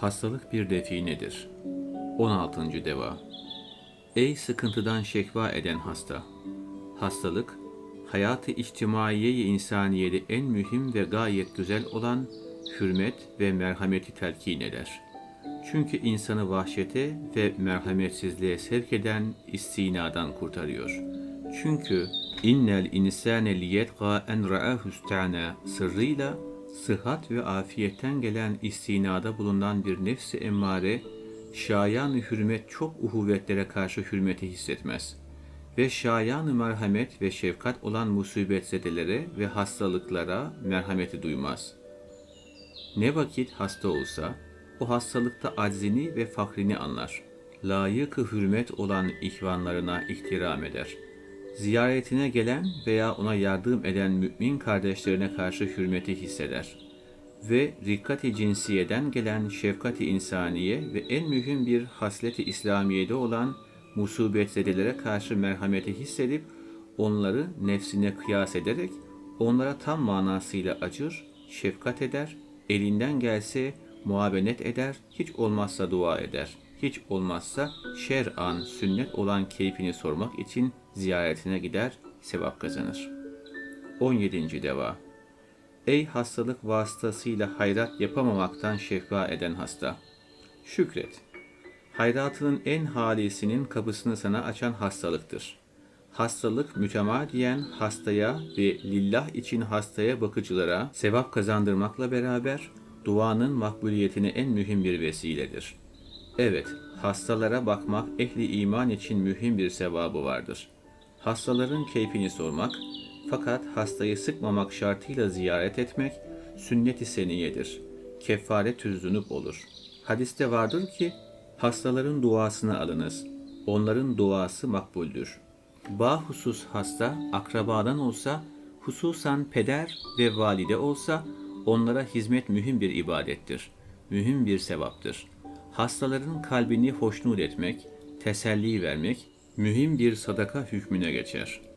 Hastalık bir definedir. 16. Deva Ey sıkıntıdan şekva eden hasta! Hastalık, hayatı içtimaiye-i insaniyede en mühim ve gayet güzel olan hürmet ve merhameti telkin eder. Çünkü insanı vahşete ve merhametsizliğe sevk eden istinadan kurtarıyor. Çünkü innel insane liyetqa en ra'ahu istana sırrıyla sıhhat ve afiyetten gelen istinada bulunan bir nefsi emmare, şayan hürmet çok uhuvvetlere karşı hürmeti hissetmez. Ve şayan merhamet ve şefkat olan musibetzedelere ve hastalıklara merhameti duymaz. Ne vakit hasta olsa, o hastalıkta aczini ve fakrini anlar. Layık hürmet olan ihvanlarına ihtiram eder. Ziyaretine gelen veya ona yardım eden mümin kardeşlerine karşı hürmeti hisseder. Ve rikkati cinsiyeden gelen şefkati insaniye ve en mühim bir hasleti İslamiye'de olan musibetzedelere karşı merhameti hissedip onları nefsine kıyas ederek onlara tam manasıyla acır, şefkat eder, elinden gelse muavenet eder, hiç olmazsa dua eder. Hiç olmazsa şer'an sünnet olan keyfini sormak için ziyaretine gider, sevap kazanır. 17. Deva Ey hastalık vasıtasıyla hayrat yapamamaktan şekva eden hasta! Şükret! Hayratının en halisinin kapısını sana açan hastalıktır. Hastalık mütemadiyen hastaya ve lillah için hastaya bakıcılara sevap kazandırmakla beraber duanın makbuliyetine en mühim bir vesiledir. Evet, hastalara bakmak ehli iman için mühim bir sevabı vardır. Hastaların keyfini sormak, fakat hastayı sıkmamak şartıyla ziyaret etmek sünnet-i seniyedir. Kefaret tüzünüp olur. Hadiste vardır ki, hastaların duasını alınız. Onların duası makbuldür. Bahusus hasta, akrabadan olsa, hususan peder ve valide olsa, onlara hizmet mühim bir ibadettir. Mühim bir sevaptır. Hastaların kalbini hoşnut etmek, teselli vermek, mühim bir sadaka hükmüne geçer.''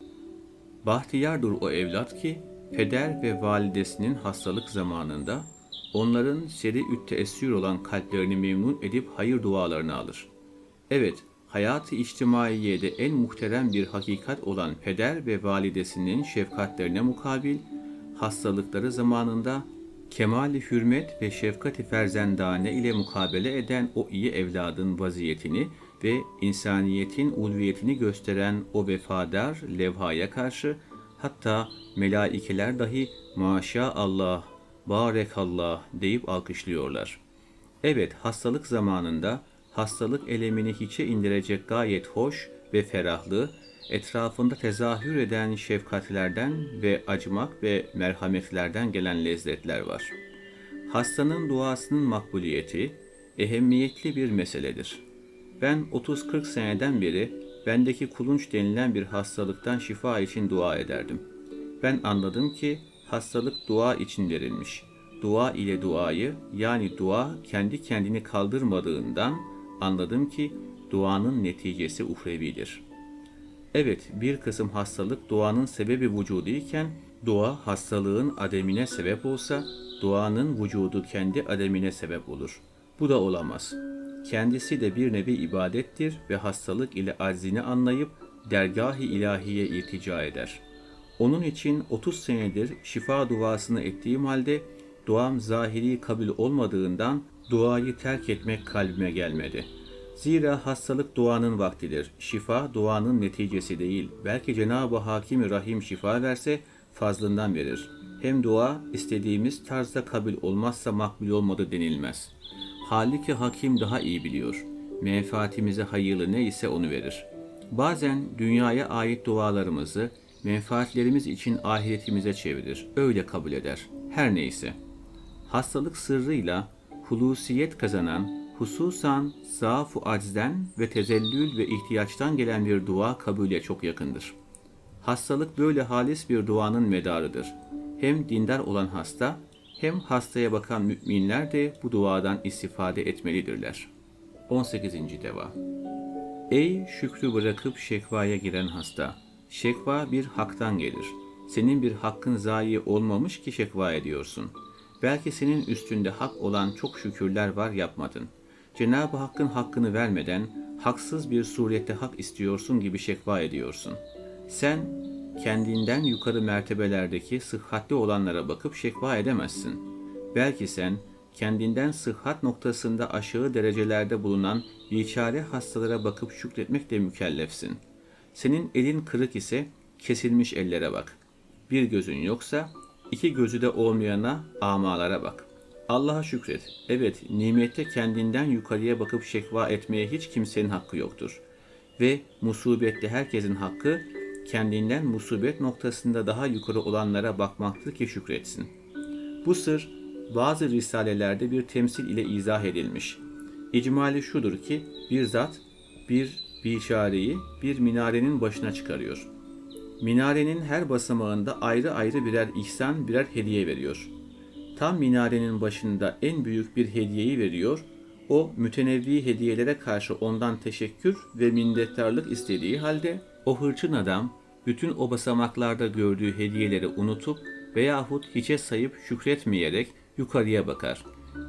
Bahtiyardır o evlat ki peder ve validesinin hastalık zamanında onların seri teessür olan kalplerini memnun edip hayır dualarını alır. Evet, hayatı içtimaiyede en muhterem bir hakikat olan peder ve validesinin şefkatlerine mukabil hastalıkları zamanında kemali hürmet ve şefkati ferzendane ile mukabele eden o iyi evladın vaziyetini ve insaniyetin ulviyetini gösteren o vefadar levhaya karşı hatta melaikeler dahi maşallah, barekallah deyip alkışlıyorlar. Evet hastalık zamanında hastalık elemini hiçe indirecek gayet hoş ve ferahlı, etrafında tezahür eden şefkatlerden ve acımak ve merhametlerden gelen lezzetler var. Hastanın duasının makbuliyeti ehemmiyetli bir meseledir.'' Ben 30-40 seneden beri bendeki kulunç denilen bir hastalıktan şifa için dua ederdim. Ben anladım ki hastalık dua için verilmiş. Dua ile duayı yani dua kendi kendini kaldırmadığından anladım ki duanın neticesi uhrevidir. Evet bir kısım hastalık duanın sebebi vücudu iken dua hastalığın ademine sebep olsa duanın vücudu kendi ademine sebep olur. Bu da olamaz.'' Kendisi de bir nevi ibadettir ve hastalık ile aczini anlayıp dergah-ı ilahiye irtica eder. Onun için 30 senedir şifa duasını ettiğim halde duam zahiri kabul olmadığından duayı terk etmek kalbime gelmedi. Zira hastalık duanın vaktidir. Şifa duanın neticesi değil. Belki Cenab-ı Hakim Rahim şifa verse fazlından verir. Hem dua istediğimiz tarzda kabul olmazsa makbul olmadı denilmez.'' Halbuki hakim daha iyi biliyor. Menfaatimize hayırlı ne ise onu verir. Bazen dünyaya ait dualarımızı menfaatlerimiz için ahiretimize çevirir. Öyle kabul eder. Her neyse. Hastalık sırrıyla hulusiyet kazanan, hususan zaaf-ı aczden ve tezellül ve ihtiyaçtan gelen bir dua kabule çok yakındır. Hastalık böyle halis bir duanın medarıdır. Hem dindar olan hasta hem hastaya bakan müminler de bu duadan istifade etmelidirler. 18. Deva Ey şükrü bırakıp şekvaya giren hasta! Şekva bir haktan gelir. Senin bir hakkın zayi olmamış ki şekva ediyorsun. Belki senin üstünde hak olan çok şükürler var yapmadın. Cenab-ı Hakk'ın hakkını vermeden haksız bir surette hak istiyorsun gibi şekva ediyorsun. Sen kendinden yukarı mertebelerdeki sıhhatli olanlara bakıp şekva edemezsin. Belki sen kendinden sıhhat noktasında aşağı derecelerde bulunan biçare hastalara bakıp şükretmekle mükellefsin. Senin elin kırık ise kesilmiş ellere bak. Bir gözün yoksa iki gözü de olmayana amalara bak. Allah'a şükret. Evet, nimette kendinden yukarıya bakıp şekva etmeye hiç kimsenin hakkı yoktur. Ve musibette herkesin hakkı kendinden musibet noktasında daha yukarı olanlara bakmaktır ki şükretsin. Bu sır bazı risalelerde bir temsil ile izah edilmiş. İcmali şudur ki bir zat bir biçareyi bir minarenin başına çıkarıyor. Minarenin her basamağında ayrı ayrı birer ihsan, birer hediye veriyor. Tam minarenin başında en büyük bir hediyeyi veriyor. O mütenevvi hediyelere karşı ondan teşekkür ve minnettarlık istediği halde o hırçın adam bütün o basamaklarda gördüğü hediyeleri unutup veyahut hiçe sayıp şükretmeyerek yukarıya bakar.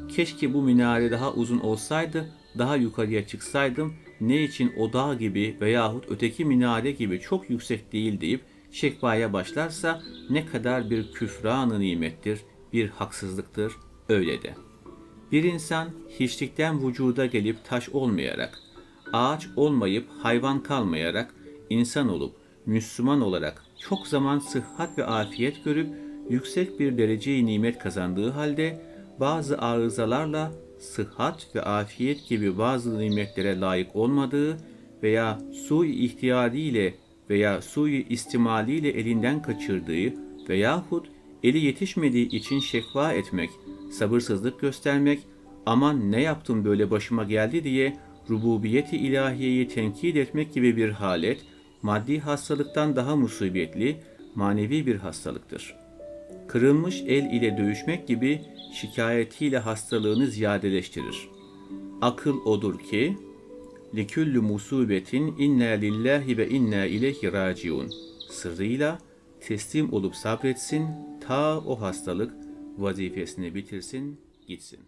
Keşke bu minare daha uzun olsaydı, daha yukarıya çıksaydım, ne için o dağ gibi veyahut öteki minare gibi çok yüksek değil deyip şekvaya başlarsa ne kadar bir küfranı nimettir, bir haksızlıktır, öyle de. Bir insan hiçlikten vücuda gelip taş olmayarak, ağaç olmayıp hayvan kalmayarak, insan olup, Müslüman olarak çok zaman sıhhat ve afiyet görüp yüksek bir dereceyi nimet kazandığı halde bazı arızalarla sıhhat ve afiyet gibi bazı nimetlere layık olmadığı veya sui ihtiyariyle veya sui istimaliyle elinden kaçırdığı veyahut eli yetişmediği için şekva etmek, sabırsızlık göstermek, aman ne yaptım böyle başıma geldi diye rububiyeti ilahiyeyi tenkit etmek gibi bir halet, maddi hastalıktan daha musibetli, manevi bir hastalıktır. Kırılmış el ile dövüşmek gibi şikayetiyle hastalığını ziyadeleştirir. Akıl odur ki, liküllü musibetin inna lillahi ve inna ileyhi raciun sırrıyla teslim olup sabretsin ta o hastalık vazifesini bitirsin gitsin.